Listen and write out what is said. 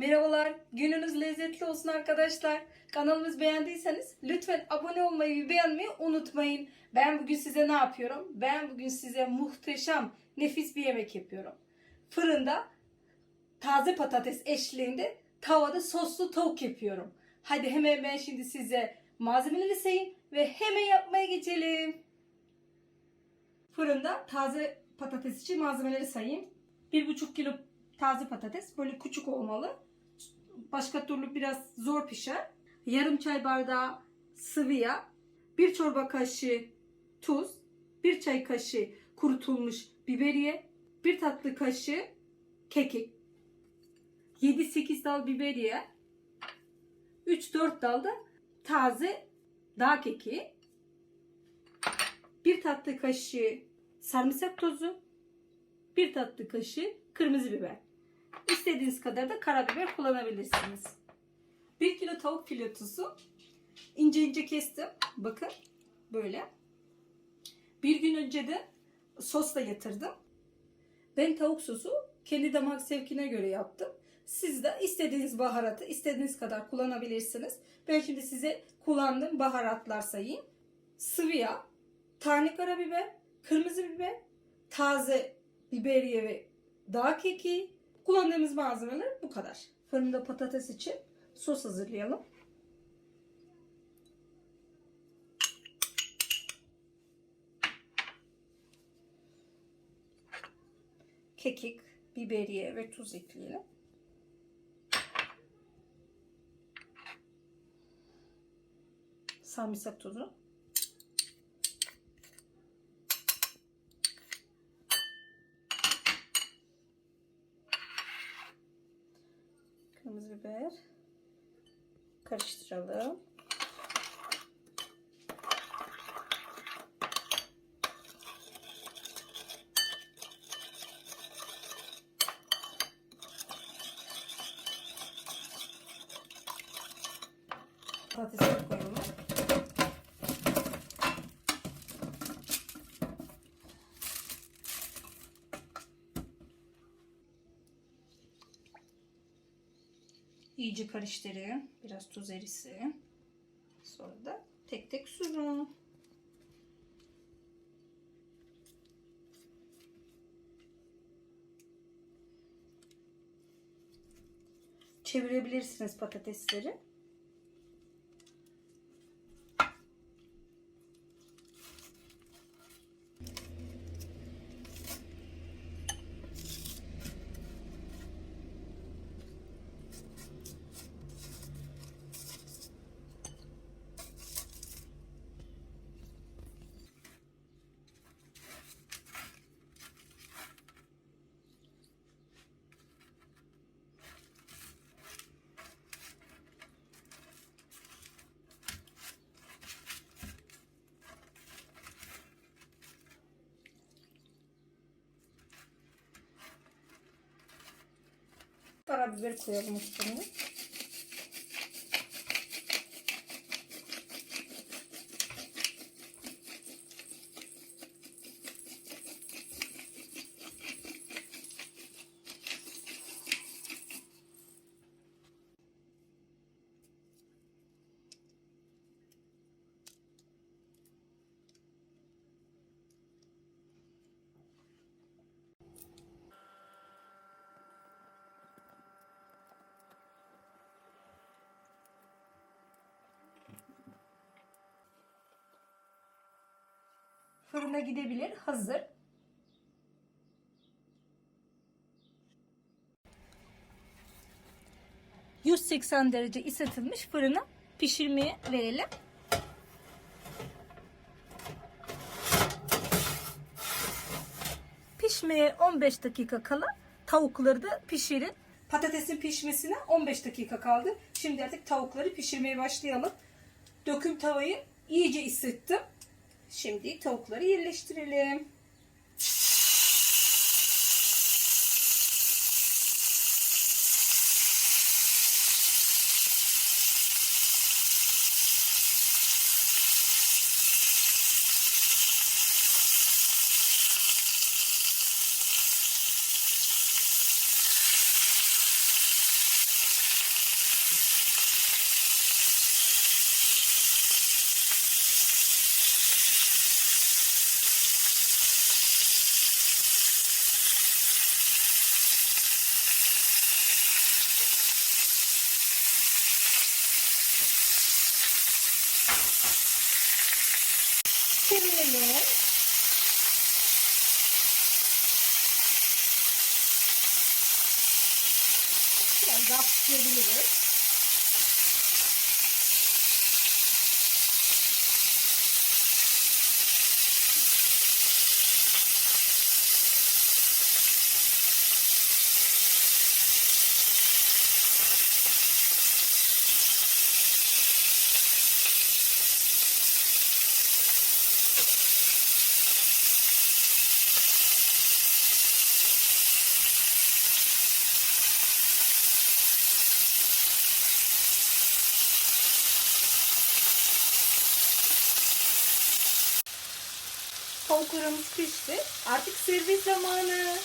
merhabalar. Gününüz lezzetli olsun arkadaşlar. Kanalımızı beğendiyseniz lütfen abone olmayı ve beğenmeyi unutmayın. Ben bugün size ne yapıyorum? Ben bugün size muhteşem, nefis bir yemek yapıyorum. Fırında taze patates eşliğinde tavada soslu tavuk yapıyorum. Hadi hemen ben şimdi size malzemeleri sayayım ve hemen yapmaya geçelim. Fırında taze patates için malzemeleri sayayım. 1,5 kilo taze patates böyle küçük olmalı. Başka türlü biraz zor pişer. Yarım çay bardağı sıvı yağ, 1 çorba kaşığı tuz, 1 çay kaşığı kurutulmuş biberiye, 1 tatlı kaşığı kekik, 7-8 dal biberiye, 3-4 dal da taze dağ kekiği, 1 tatlı kaşığı sarımsak tozu, 1 tatlı kaşığı kırmızı biber. İstediğiniz kadar da karabiber kullanabilirsiniz. 1 kilo tavuk filotosu ince ince kestim. Bakın böyle. Bir gün önce de sosla yatırdım. Ben tavuk sosu kendi damak zevkine göre yaptım. Siz de istediğiniz baharatı istediğiniz kadar kullanabilirsiniz. Ben şimdi size kullandığım baharatlar sayayım. Sıvı yağ, tane karabiber, kırmızı biber, taze biberiye ve dağ keki. Kullandığımız malzemeler bu kadar. Fırında patates için sos hazırlayalım. Kekik, biberiye ve tuz ekleyelim. Sarımsak tozu. Kırmızı biber. Karıştıralım. Patatesi koyalım. İyice karıştırın. Biraz tuz erisin. Sonra da tek tek sürün. Çevirebilirsiniz patatesleri. Karabiber koyalım üstüne. Fırına gidebilir. Hazır. ...180 derece ısıtılmış fırına pişirmeye verelim. Pişmeye 15 dakika kala tavukları da pişirin. Patatesin pişmesine 15 dakika kaldı. Şimdi artık tavukları pişirmeye başlayalım. Döküm tavayı iyice ısıttım. Şimdi tavukları yerleştirelim. ডাব দিয়ে দিলে Tavuklarımız pişti. Artık servis zamanı.